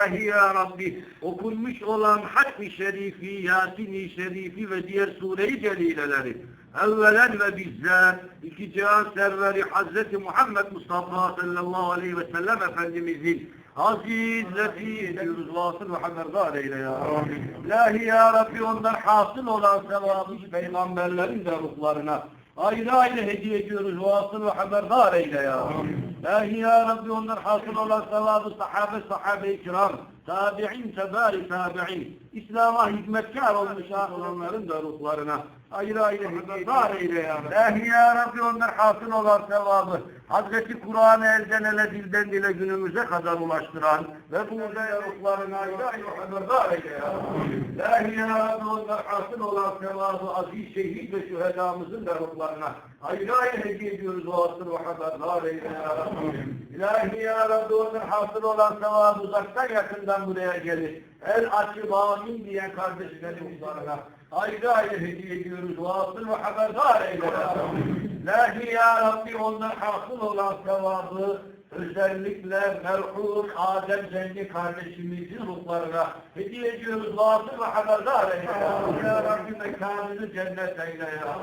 Ya Rabbi okunmuş olan Hakkı Şerifi, Yasin-i Şerifi ve diğer sure-i celileleri evvelen ve bizzat iki cihan serveri Hazreti Muhammed Mustafa sallallahu aleyhi ve sellem Efendimizin aziz, vasıl ve haberdar eyle ya Rabbi. İlahi ya Rabbi ondan hasıl olan sevabı peygamberlerin de ruhlarına ayrı ayrı hediye ediyoruz, vasıl ve haberdar eyle ya. İlahi ya Rabbi ondan hasıl olan sevabı sahabe, sahabe-i kiram, tabi'in, tebari tabi'in, İslam'a hizmetkar olmuş olanların da ruhlarına ayrı ayrı haberdar eyle ya Rabbi. İlahi ya Rabbi ondan hasıl olan sevabı Hazreti Kur'an'ı elden ele dilden dile günümüze kadar ulaştıran ve burada ruhlarına ayrı ayrı haberdar eyle ya Rabbi. İlahi ya Rabbi ondan hasıl olan sevabı aziz şehit ve şühedamızın da ruhlarına ayrı hediye ediyoruz o asır ve haberdar eyle ya Rabbi. İlahi ya Rabbi ondan hasıl olan sevabı uzaktan yakından buraya gelir. El açıp amin diyen kardeşlerin ruhlarına ayrı ayrı hediye ediyoruz. Vasıl ve haberdar eyle ya Rabbi. İlahi ya Rabbi ondan hasıl olan sevabı özellikle merhum Adem Zengi kardeşimizin ruhlarına hediye ediyoruz. Vasıl ve haberdar eyle ya Rabbi. Mekanını cennet eyle ya.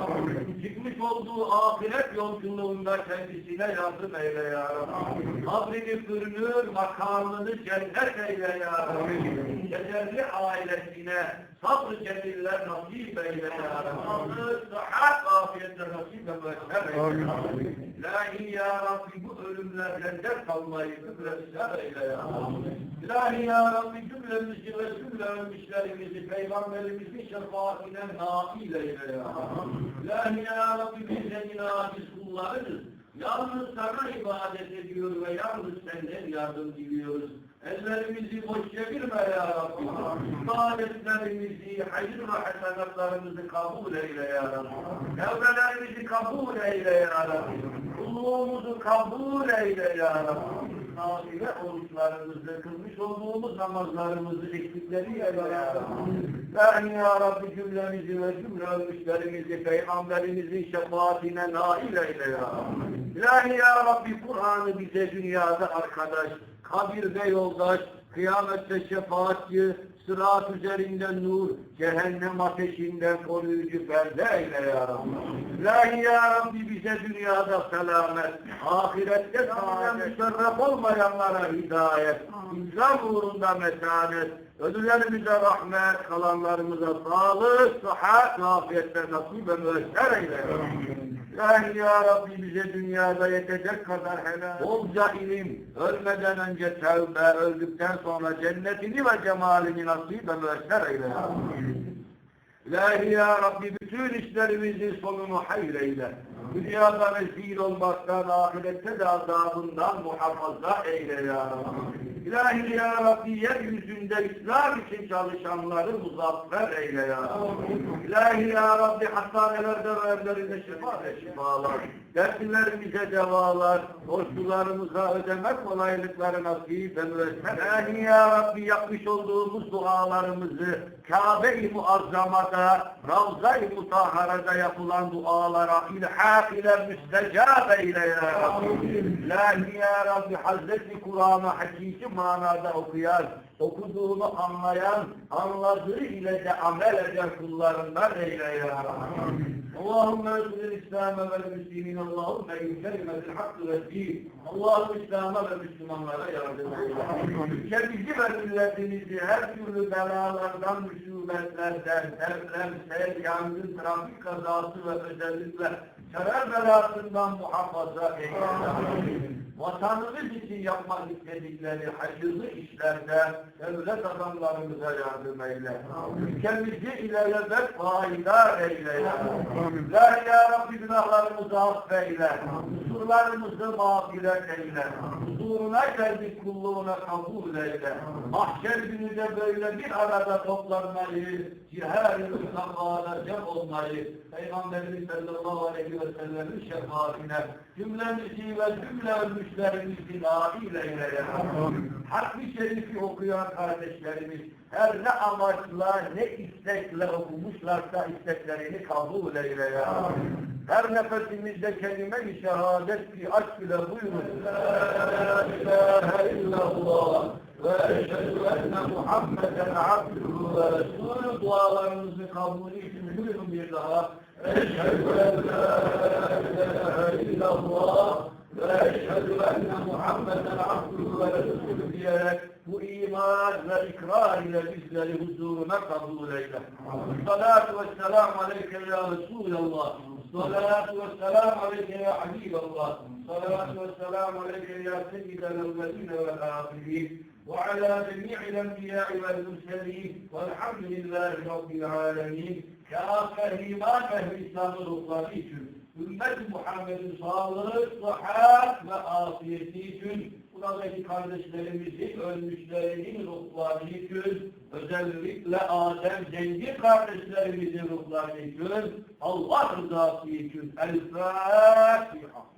Çıkmış olduğu ahiret yolculuğunda kendisine yardım eyle ya Rabbi. Kabrini pürünür, makamını cennet eyle ya Rabbi. Kederli ailesine sabrı cemiller nasip eyle ya Rabbi. Sağlık, sıhhat, afiyetle nasip eyle ya Rabbi. İlahi ya Rabbi bu ölümlerden dert kalmayı cümlemizler eyle ya Rabbi. İlahi ya Rabbi cümlemizi ve cümle ölmüşlerimizi Peygamberimizin şefaatine nail eyle ya Rabbi. İlahi ya Rabbi biz senin aciz kullarınız. Yalnız sana ibadet ediyor ve yalnız senden yardım diliyoruz. Ellerimizi boş çevirme ya Rabbi. İbadetlerimizi, hayır ve hasenatlarımızı kabul eyle ya Rabbi. Evrelerimizi kabul eyle ya Rabbi. Kulluğumuzu kabul eyle ya Rabbi. Nafile oruçlarımızı, kılmış olduğumuz namazlarımızı eksikleri eyle ya Rabbi. Ben ya Rabbi cümlemizi ve cümle ölmüşlerimizi Peygamberimizin şefaatine nail eyle ya Rabbi. İlahi ya Rabbi Kur'an'ı bize dünyada arkadaş, kabirde yoldaş, kıyamette şefaatçi, sırat üzerinde nur, cehennem ateşinden koruyucu perde eyle ya Rabbi. İlahi ya Rabbi bize dünyada selamet, ahirette saadet, müşerref olmayanlara hidayet, İslam uğrunda metanet, ölülerimize rahmet, kalanlarımıza sağlık, sıhhat, afiyette nasip ve müesser eyle ya Rabbi. İlahi ya Rabbi bize dünyada yetecek kadar helal, bolca ilim, ölmeden önce tevbe, öldükten sonra cennetini ve cemalini nasip ve müesser eyle. İlahi ya Rabbi bütün işlerimizin sonunu hayır eyle. Dünyada rezil olmaktan, ahirette de azabından muhafaza eyle ya Rabbi. İlahi ya Rabbi yeryüzünde İslam için çalışanları muzaffer eyle ya Rabbi. İlahi ya Rabbi hastanelerde ve evlerinde şifa ve şifalar. Dertlerimize devalar, borçlularımıza ödeme kolaylıkları nasip müesser. İlahi ya Rabbi yapmış olduğumuz dualarımızı Kabe-i Muazzama'da, Ravza-i Mutahhara'da yapılan dualara ilhak ile müstecab eyle ya Rabbi. İlahi ya Rabbi Hazreti Kur'an'ı hakiki manada okuyan, okuduğunu anlayan, anladığı ile de amel eden kullarından eyle ya Rabbi. اللهم انصر الاسلام والمسلمين اللهم ان كلمه الحق والدين اللهم İslam'a ve Müslümanlara yardım eyle. Ülkemizi ve milletimizi her türlü belalardan, musibetlerden, deprem, sel, yangın, trafik kazası ve özellikle terör belasından muhafaza eyle. Vatanımız için yapmak istedikleri hayırlı işlerde devlet adamlarımıza yardım eyle. Ülkemizi ilelebet faydar eyle. La ya Rabbi günahlarımızı affeyle. Kusurlarımızı mağfiret eyle. Huzuruna geldik kulluğuna kabul eyle. Mahşer günü de böyle bir arada toplanmayı, cem olmayı, Peygamberimiz sallallahu aleyhi ve ve sellemin şefaatine cümlemizi ve cümle ölmüşlerimizin aileyle eyleye. Harbi şerifi okuyan kardeşlerimiz her ne amaçla ne istekle okumuşlarsa isteklerini kabul eyle ya. Her nefesimizde kelime-i şehadet ki aşk ile buyurun. La ilahe illallah ve eşhedü enne Muhammeden abduhu ve resulü dualarınızı kabul için buyurun bir daha. Eşhedü en la ilahe illallah ve eşhedü enne Muhammeden abduhu ve resulü diyerek bu iman ve ikrar ile bizleri huzuruna kabul eyle. Salatu ve selamu aleyke ya Resulallah. Salatu ve selamu aleyke ya Habiballah. Salatu ve selamu aleyke ya seyyidel evveline vel ahirin. وعلى جميع الأنبياء والمرسلين والحمد لله رب العالمين كافه ما فهم İslam'ı ruhları için, ümmet Muhammed'in sağlığı, sıhhat ve afiyeti için, buradaki kardeşlerimizin, ölmüşlerinin ruhları için, özellikle Adem Cengiz kardeşlerimizin ruhları için, Allah rızası için, El Fatiha.